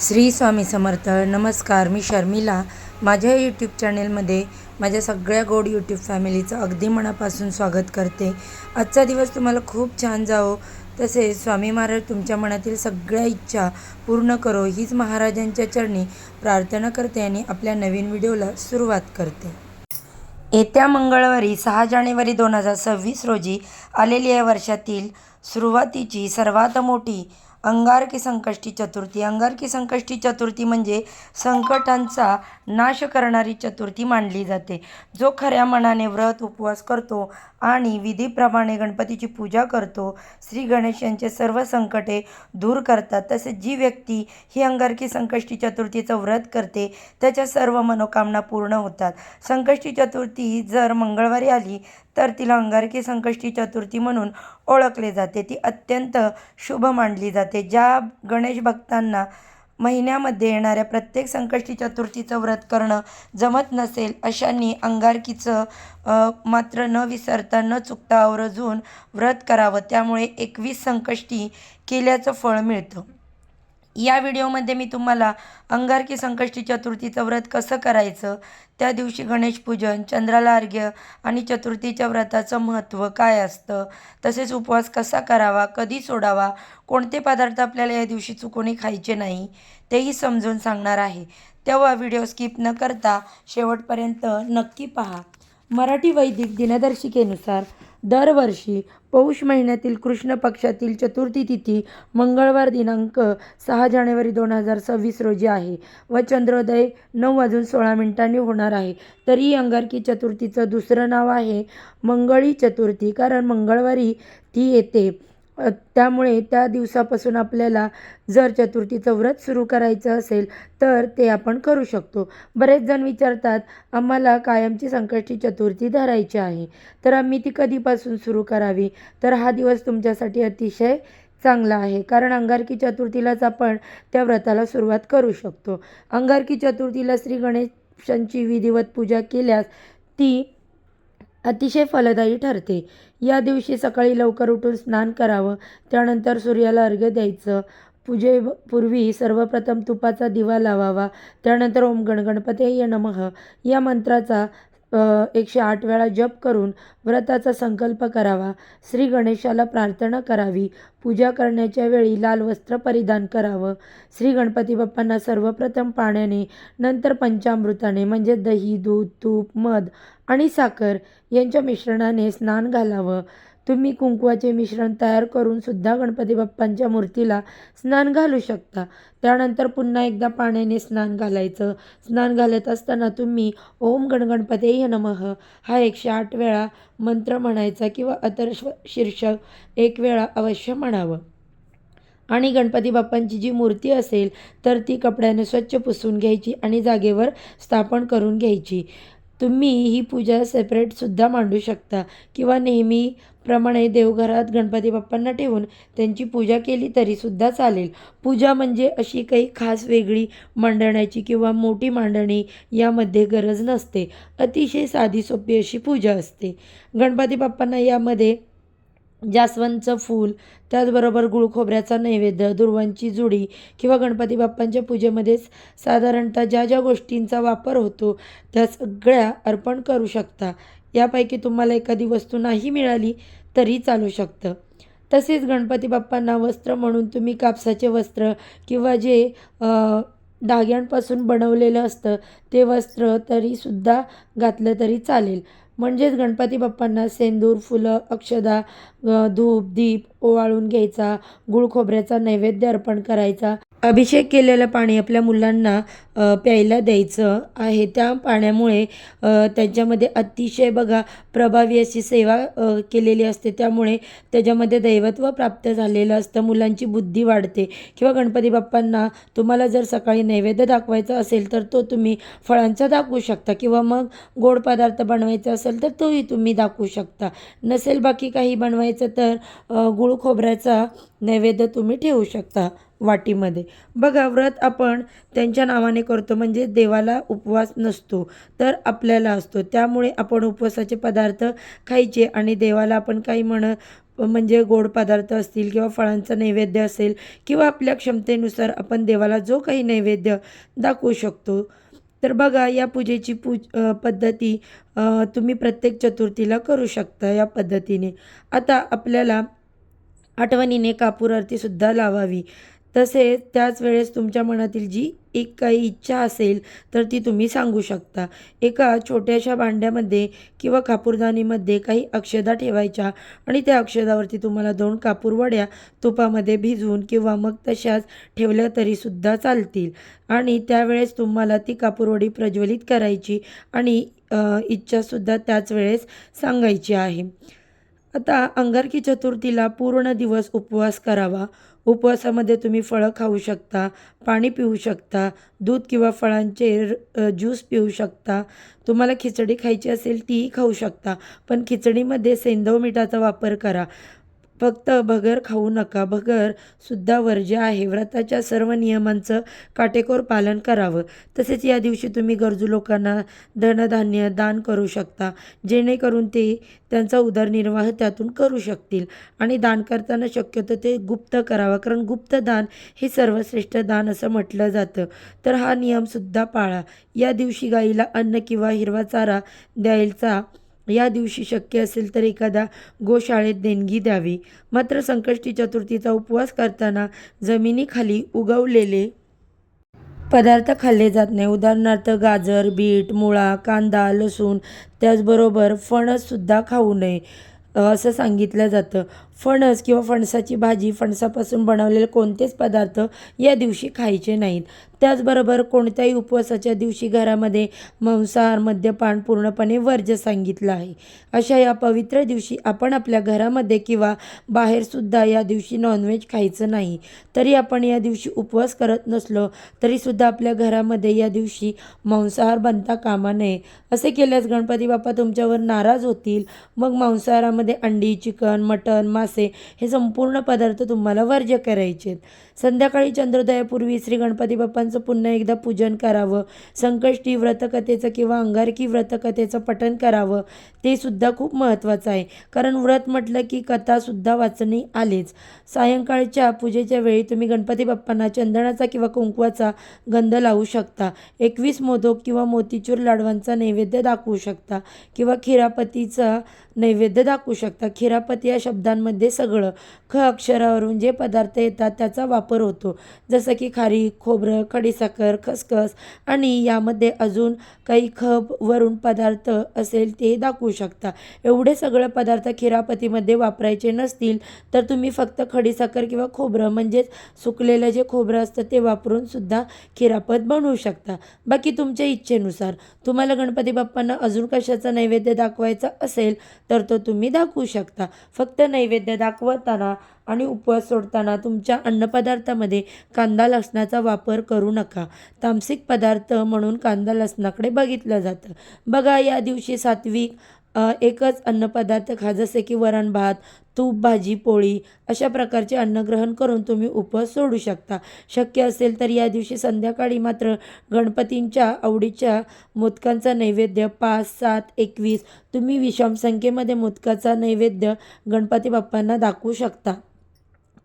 श्री स्वामी समर्थ नमस्कार. मी शर्मिला. माझ्या यूट्यूब चॅनेलमध्ये माझ्या सगळ्या गोड यूट्यूब फॅमिलीचं अगदी मनापासून स्वागत करते. आजचा दिवस तुम्हाला खूप छान जावो. तसेच स्वामी महाराज तुमच्या मनातील सगळ्या इच्छा पूर्ण करो. हीच महाराजांच्या चरणी प्रार्थना करते आणि आपल्या नवीन व्हिडिओला सुरुवात करते. येत्या मंगळवारी सहा जानेवारी दोन हजार सव्वीस रोजी आलेली या वर्षातील सुरुवातीची सर्वात मोठी अंगारकी संकष्टी चतुर्थी. अंगारकी संकष्टी चतुर्थी म्हणजे संकटांचा नाश करणारी चतुर्थी मानली जाते. जो खऱ्या मनाने व्रत उपवास करतो आणि विधीप्रमाणे गणपतीची पूजा करतो श्री गणेश यांचे सर्व संकटे दूर करतात. तसेच जी व्यक्ती ही अंगारकी संकष्टी चतुर्थीचं व्रत करते त्याच्या सर्व मनोकामना पूर्ण होतात. संकष्टी चतुर्थी जर मंगळवारी आली तर तिला अंगारकी संकष्टी चतुर्थी म्हणून ओळखले जाते. ती अत्यंत शुभ मानली जाते. ज्या गणेश भक्तांना महिन्यामध्ये येणाऱ्या प्रत्येक संकष्टी चतुर्थीचं व्रत करणं जमत नसेल अशांनी अंगारकीचं मात्र न विसरता न चुकता आवर्जून व्रत करावं. त्यामुळे एकवीस संकष्टी केल्याचं फळ मिळतं. या व्हिडिओमध्ये मी तुम्हाला अंगारकी संकष्टी चतुर्थीचं व्रत कसं करायचं त्या दिवशी गणेश पूजन चंद्राला अर्घ्य आणि चतुर्थीच्या व्रताचं महत्त्व काय असतं तसेच उपवास कसा करावा कधी सोडावा कोणते पदार्थ आपल्याला या दिवशी चुकूनही खायचे नाही तेही समजून सांगणार आहे. तेव्हा व्हिडिओ स्किप न करता शेवटपर्यंत नक्की पहा. मराठी वैदिक दिनदर्शिकेनुसार दरवर्षी पौष महिन्यातील कृष्ण पक्षातील चतुर्थी तिथी मंगळवार दिनांक सहा जानेवारी दोन हजार सव्वीस रोजी आहे व चंद्रोदय नऊ वाजून सोळा मिनिटांनी होणार आहे. तरी अंगारकी चतुर्थीचं दुसरं नाव आहे मंगळी चतुर्थी कारण मंगळवारी ती येते. त्यामुळे त्या दिवसापासून आपल्याला जर चतुर्थीचं व्रत सुरू करायचं असेल तर ते आपण करू शकतो. बरेच जण विचारतात आम्हाला कायमची संकष्टी चतुर्थी धरायची आहे तर आम्ही ती कधीपासून सुरू करावी? तर हा दिवस तुमच्यासाठी अतिशय चांगला आहे कारण अंगारकी चतुर्थीलाच आपण त्या व्रताला सुरुवात करू शकतो. अंगारकी चतुर्थीला श्री गणेशांची विधिवत पूजा केल्यास ती अतिशय फलदायी ठरते. या दिवशी सकाळी लवकर उठून स्नान करावं त्यानंतर सूर्याला अर्घ्य द्यायचं. पूजेपूर्वी सर्वप्रथम तुपाचा दिवा लावावा त्यानंतर ओम गणगणपते नमः. या मंत्राचा एकशे आठ वेळा जप करून व्रताचा संकल्प करावा. श्री गणेशाला प्रार्थना करावी. पूजा करण्याच्या वेळी लाल वस्त्र परिधान करावं. श्री गणपती बाप्पांना सर्वप्रथम पाण्याने नंतर पंचामृताने म्हणजे दही दूध तूप मध आणि साखर यांच्या मिश्रणाने स्नान घालावं. तुम्ही कुंकवाचे मिश्रण तयार करून सुद्धा गणपती बाप्पांच्या मूर्तीला स्नान घालू शकता. त्यानंतर पुन्हा एकदा पाण्याने स्नान घालायचं. स्नान घालत असताना तुम्ही ओम गणगणपते नमः हा एकशे आठ वेळा मंत्र म्हणायचा किंवा अतर शीर्षक एक वेळा अवश्य म्हणावं. आणि गणपती बाप्पांची जी मूर्ती असेल तर ती कपड्याने स्वच्छ पुसून घ्यायची आणि जागेवर स्थापन करून घ्यायची. तुम्ही ही पूजा सेपरेटसुद्धा मांडू शकता किंवा नेहमी प्रमाणे देवघरात गणपती बाप्पांना ठेवून त्यांची पूजा केली तरीसुद्धा चालेल. पूजा म्हणजे अशी काही खास वेगळी मांडण्याची किंवा मोठी मांडणी यामध्ये गरज नसते. अतिशय साधी सोपी अशी पूजा असते. गणपती बाप्पांना यामध्ये जास्वंदचं फूल त्याचबरोबर गुळ खोबऱ्याचा नैवेद्य दुर्वांची जुडी किंवा गणपती बाप्पांच्या पूजेमध्येच साधारणतः ज्या ज्या गोष्टींचा वापर होतो त्या सगळ्या अर्पण करू शकता. यापैकी तुम्हाला एखादी वस्तू नाही मिळाली तरी चालू शकतं. तसेच गणपती बाप्पांना वस्त्र म्हणून तुम्ही कापसाचे वस्त्र किंवा जे धाग्यांपासून बनवलेलं असतं ते वस्त्र तरीसुद्धा घातलं तरी चालेल. म्हणजेच गणपती बाप्पांना सेंदूर फुलं अक्षदा धूप दीप ओवाळून घ्यायचा गुळ खोबऱ्याचा नैवेद्य अर्पण करायचा. अभिषेक केलेलं पाणी आपल्या मुलांना प्यायला द्यायचं आहे. त्या पाण्यामुळे त्यांच्यामध्ये अतिशय बघा प्रभावी अशी सेवा केलेली असते. त्यामुळे त्याच्यामध्ये दैवत्व प्राप्त झालेलं असतं. मुलांची बुद्धी वाढते. किंवा गणपती बाप्पांना तुम्हाला जर सकाळी नैवेद्य दाखवायचा असेल तर तो तुम्ही फळांचा दाखवू शकता. किंवा मग गोड पदार्थ बनवायचा असेल तर तोही तुम्ही दाखवू शकता. नसेल बाकी काही बनवायचं तर गुळ खोबऱ्याचा नैवेद्य तुम्ही ठेवू शकता. वाटीमध्ये. बघा व्रत आपण त्यांच्या नावाने करतो म्हणजे देवाला उपवास नसतो तर आपल्याला असतो. त्यामुळे आपण उपवासाचे पदार्थ खायचे आणि देवाला आपण काही म्हण म्हणजे गोड पदार्थ असतील किंवा फळांचा नैवेद्य असेल किंवा आपल्या क्षमतेनुसार आपण देवाला जो काही नैवेद्य दाखवू शकतो. तर बघा या पूजेची पूज पद्धती तुम्ही प्रत्येक चतुर्थीला करू शकता या पद्धतीने. आता आपल्याला आठवणीने कापूर आरतीसुद्धा लावावी. तसेच त्याच वेळेस तुमच्या मनातील जी एक काही इच्छा असेल तर ती तुम्ही सांगू शकता. एका छोट्याशा भांड्यामध्ये किंवा कापूरदानीमध्ये काही अक्षदा ठेवायच्या आणि त्या अक्षदावरती तुम्हाला दोन कापूरवड्या तुपामध्ये भिजवून किंवा मग तशाच ठेवल्या तरीसुद्धा चालतील. आणि त्यावेळेस तुम्हाला ती कापूरवडी प्रज्वलित करायची आणि इच्छासुद्धा त्याच वेळेस सांगायची आहे. आता अंगारकी चतुर्थीला पूर्ण दिवस उपवास करावा. उपवासामध्ये तुम्ही फळं खाऊ शकता पाणी पिऊ शकता दूध किंवा फळांचे ज्यूस पिऊ शकता. तुम्हाला खिचडी खायची असेल तीही खाऊ शकता पण खिचडीमध्ये सेंदव मिठाचा वापर करा. फक्त भगर खाऊ नका. भगर सुद्धा वर्ज्य आहे. व्रताच्या सर्व नियमांचं काटेकोर पालन करावं. तसेच या दिवशी तुम्ही गरजू लोकांना धनधान्य दान करू शकता. जेणेकरून ते त्यांचा उदरनिर्वाह त्यातून करू शकतील. आणि दान करताना शक्यतो ते गुप्त करावं. कारण गुप्त दान हे सर्वश्रेष्ठ दान असं म्हटलं जातं. तर हा नियमसुद्धा पाळा. या दिवशी गाईला अन्न किंवा हिरवा चारा द्यायचा या दिवशी शक्य असेल तर एखादा गोशाळेत देणगी द्यावी. मात्र संकष्टी चतुर्थीचा उपवास करताना जमिनीखाली उगवलेले पदार्थ खाल्ले जात नाही. उदाहरणार्थ गाजर बीट मुळा कांदा लसूण त्याचबरोबर फणससुद्धा खाऊ नये असं सांगितलं जातं. फणस किंवा फणसाची भाजी फणसापासून बनवलेले कोणतेच पदार्थ या दिवशी खायचे नाहीत. त्याचबरोबर कोणत्याही उपवासाच्या दिवशी घरामध्ये मांसाहार मद्यपान पूर्णपणे वर्ज्य सांगितलं आहे. अशा या पवित्र दिवशी आपण आपल्या घरामध्ये किंवा बाहेरसुद्धा या दिवशी नॉनव्हेज खायचं नाही. तरी आपण या दिवशी उपवास करत नसलो तरीसुद्धा आपल्या घरामध्ये या दिवशी मांसाहार बनता कामा नये. असे केल्यास गणपती बाप्पा तुमच्यावर नाराज होतील. मग मांसाहारामध्ये अंडी चिकन मटण मास हे संपूर्ण पदार्थ तुम्हाला वर्ज्य करायचे आहेत संध्याकाळी चंद्रोदयापूर्वी श्री गणपती बाप्पांचं पुन्हा एकदा पूजन करावं. संकष्टी व्रतकथेचं किंवा अंगारकी व्रतकथेचं पठण करावं ते सुद्धा खूप महत्त्वाचं आहे. कारण व्रत म्हटलं की कथासुद्धा वाचणी आलीच. सायंकाळच्या पूजेच्या वेळी तुम्ही गणपती बाप्पांना चंदनाचा किंवा कुंकवाचा गंध लावू शकता. एकवीस मोदक किंवा मोतीचूर लाडवांचा नैवेद्य दाखवू शकता किंवा खिरापतीचा नैवेद्य दाखवू शकता. खिरापती या शब्दांमध्ये सगळं. ख अक्षरावरून जे पदार्थ येतात त्याचा वापर वापर होतो. जसं की खारी खोबरं खडीसाखर खसखस आणि यामध्ये अजून काही खप वरून पदार्थ असेल ते दाखवू शकता. एवढे सगळे पदार्थ खिरापतीमध्ये वापरायचे नसतील तर तुम्ही फक्त खडीसाखर किंवा खोबरं म्हणजेच सुकलेलं जे खोबरं असतं ते वापरून सुद्धा खिरापत बनवू शकता. बाकी तुमच्या इच्छेनुसार. तुम्हाला गणपती बाप्पांना अजून कशाचा नैवेद्य दाखवायचा असेल तर तो तुम्ही दाखवू शकता. फक्त नैवेद्य दाखवताना आणि उपवास सोडताना तुमच्या अन्नपदार्थामध्ये कांदा लसणाचा वापर करू नका. तामसिक पदार्थ म्हणून कांदा लसणाकडे बघितलं जातं. बघा या दिवशी सात्विक एकच अन्नपदार्थ खा जसे की वरण भात तूप भाजी पोळी अशा प्रकारचे अन्न ग्रहण करून तुम्ही उपवास सोडू शकता. शक्य असेल तर या दिवशी संध्याकाळी मात्र गणपतींच्या आवडीच्या मोदकांचा नैवेद्य पाच सात एकवीस तुम्ही विषम संख्येमध्ये मोदकाचा नैवेद्य गणपती बाप्पांना दाखवू शकता.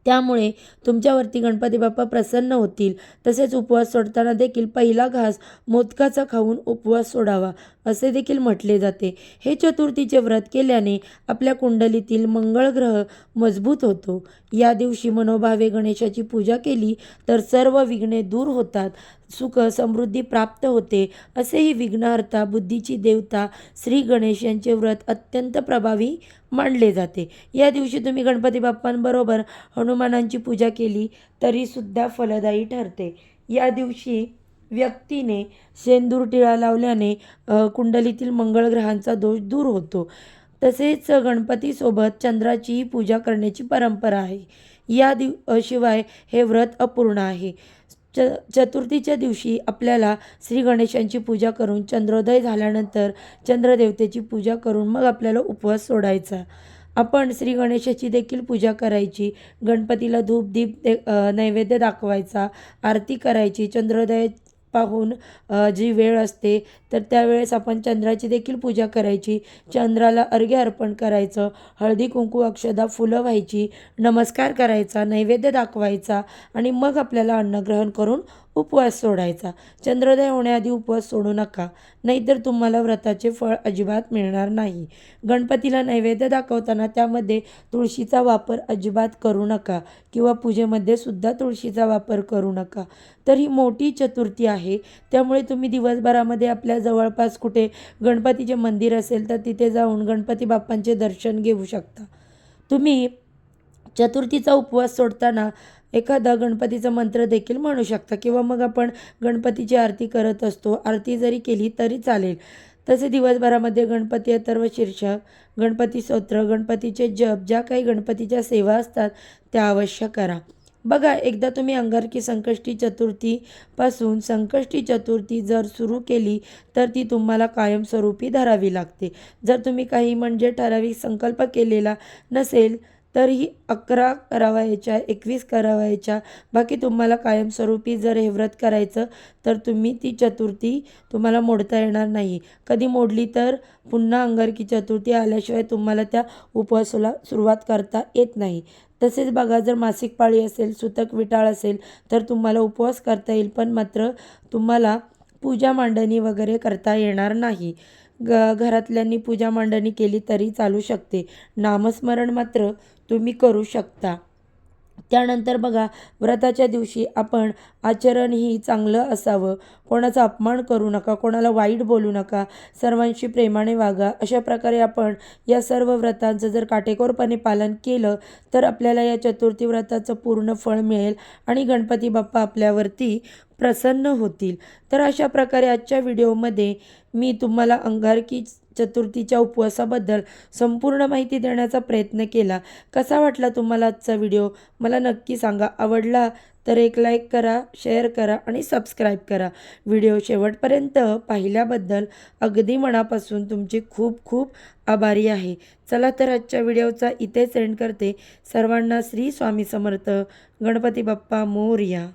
त्यामुळे तुमच्यावरती गणपती बाप्पा प्रसन्न होतील. तसेच उपवास सोडताना देखील पहिला घास मोदकाचा खाऊन उपवास सोडावा असे देखील म्हटले जाते. हे चतुर्थीचे व्रत केल्याने आपल्या कुंडलीतील मंगळ ग्रह मजबूत होतो. या दिवशी मनोभावे गणेशाची पूजा केली तर सर्व विघ्ने दूर होतात. सुख समृद्धी प्राप्त होते असेही विघ्नहर्ता बुद्धीची देवता श्री गणेश यांचे व्रत अत्यंत प्रभावी मानले जाते. या दिवशी तुम्ही गणपती बाप्पांबरोबर हनुमानांची पूजा केली तरीसुद्धा फलदायी ठरते. या दिवशी व्यक्तीने सेंदूर टिळा लावल्याने कुंडलीतील मंगळ ग्रहांचा दोष दूर होतो. तसेच गणपतीसोबत चंद्राचीही पूजा करण्याची परंपरा आहे. या दिव शिवाय हे व्रत अपूर्ण आहे. च चतुर्थीच्या दिवशी आपल्याला श्री गणेशांची पूजा करून चंद्रोदय झाल्यानंतर चंद्रदेवतेची पूजा करून मग आपल्याला उपवास सोडायचा. आपण श्री गणेशाची देखील पूजा करायची. गणपतीला धूप दीप दे नैवेद्य दाखवायचा. आरती करायची. चंद्रोदय पाहून जी वेळ असते तर त्यावेळेस आपण चंद्राची देखील पूजा करायची. चंद्राला अर्घ्य अर्पण करायचं. हळदी कुंकू अक्षदा फुलं व्हायची. नमस्कार करायचा नैवेद्य दाखवायचा आणि मग आपल्याला अन्नग्रहण करून उपवास सोडायचा. चंद्रोदय होण्याआधी उपवास सोडू नका नाहीतर तुम्हाला व्रताचे फळ अजिबात मिळणार नाही. गणपतीला नैवेद्य दाखवताना त्यामध्ये तुळशीचा वापर अजिबात करू नका किंवा पूजेमध्ये सुद्धा तुळशीचा वापर करू नका. तर ही मोठी चतुर्थी आहे. त्यामुळे तुम्ही दिवसभरामध्ये आपल्या जवळपास कुठे गणपतीचे मंदिर असेल तर तिथे जाऊन गणपती बाप्पांचे दर्शन घेऊ शकता. तुम्ही चतुर्थीचा उपवास सोडताना एखादा गणपतीचा मंत्र देखील म्हणू शकता. किंवा मग आपण गणपतीची आरती करत असतो. आरती जरी केली तरी चालेल. तसे दिवसभरामध्ये गणपती अथर्व शीर्षक गणपती स्तोत्र गणपतीचे जप ज्या काही गणपतीच्या सेवा असतात त्या अवश्य करा. बघा एकदा तुम्ही अंगारकी संकष्टी चतुर्थीपासून संकष्टी चतुर्थी जर सुरू केली तर ती तुम्हाला कायमस्वरूपी धरावी लागते. जर तुम्ही काही म्हणजे ठराविक संकल्प केलेला नसेल तरीही अकरा करावयाच्या एकवीस करावयाच्या बाकी तुम्हाला कायमस्वरूपी जर हे व्रत करायचं तर तुम्ही ती चतुर्थी तुम्हाला मोडता येणार नाही. कधी मोडली तर पुन्हा अंगारकी चतुर्थी आल्याशिवाय तुम्हाला त्या उपवासाला सुरुवात करता येत नाही. तसेच बघा जर मासिक पाळी असेल सुतक विटाळ असेल तर तुम्हाला उपवास करता येईल पण मात्र तुम्हाला पूजा मांडणी वगैरे करता येणार नाही. ग घरातल्यांनी पूजा मांडणी केली तरी चालू शकते. नामस्मरण मात्र तुम्ही करू शकता. त्यानंतर बघा व्रताच्या दिवशी आपण आचरणही चांगलं असावं. कोणाचा अपमान करू नका कोणाला वाईट बोलू नका सर्वांशी प्रेमाने वागा. अशा प्रकारे आपण या सर्व व्रतांचं जर काटेकोरपणे पालन केलं तर आपल्याला या चतुर्थी व्रताचं पूर्ण फळ मिळेल आणि गणपती बाप्पा आपल्यावरती प्रसन्न होतील. तर अशा प्रकारे आजच्या व्हिडिओमध्ये मी तुम्हाला अंगारकी चतुर्थीच्या उपवासाबद्दल संपूर्ण माहिती देण्याचा प्रयत्न केला. कसा वाटला तुम्हाला आजचा व्हिडिओ? मला नक्की सांगा. आवडला तर एक लाईक करा शेअर करा आणि सबस्क्राईब करा. व्हिडिओ शेवटपर्यंत पाहिल्याबद्दल अगदी मनापासून तुमचे खूप खूप आभारी आहे. चला तर आजच्या व्हिडिओचा इथेच सेंड करते. सर्वांना श्री स्वामी समर्थ. गणपती बाप्पा मोरया.